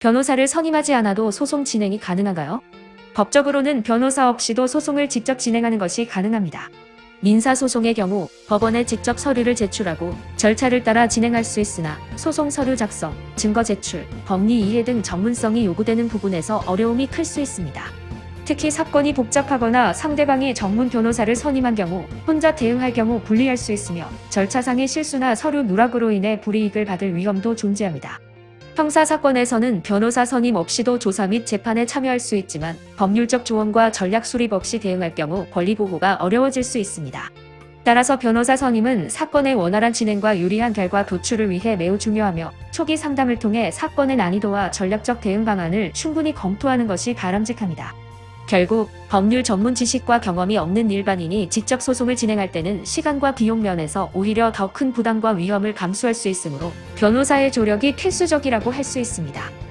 변호사를 선임하지 않아도 소송 진행이 가능한가요? 법적으로는 변호사 없이도 소송을 직접 진행하는 것이 가능합니다. 민사소송의 경우 법원에 직접 서류를 제출하고 절차를 따라 진행할 수 있으나 소송 서류 작성, 증거 제출, 법리 이해 등 전문성이 요구되는 부분에서 어려움이 클 수 있습니다. 특히 사건이 복잡하거나 상대방이 전문 변호사를 선임한 경우 혼자 대응할 경우 불리할 수 있으며 절차상의 실수나 서류 누락으로 인해 불이익을 받을 위험도 존재합니다. 형사 사건에서는 변호사 선임 없이도 조사 및 재판에 참여할 수 있지만 법률적 조언과 전략 수립 없이 대응할 경우 권리 보호가 어려워질 수 있습니다. 따라서 변호사 선임은 사건의 원활한 진행과 유리한 결과 도출을 위해 매우 중요하며 초기 상담을 통해 사건의 난이도와 전략적 대응 방안을 충분히 검토하는 것이 바람직합니다. 결국 법률 전문 지식과 경험이 없는 일반인이 직접 소송을 진행할 때는 시간과 비용 면에서 오히려 더 큰 부담과 위험을 감수할 수 있으므로 변호사의 조력이 필수적이라고 할 수 있습니다.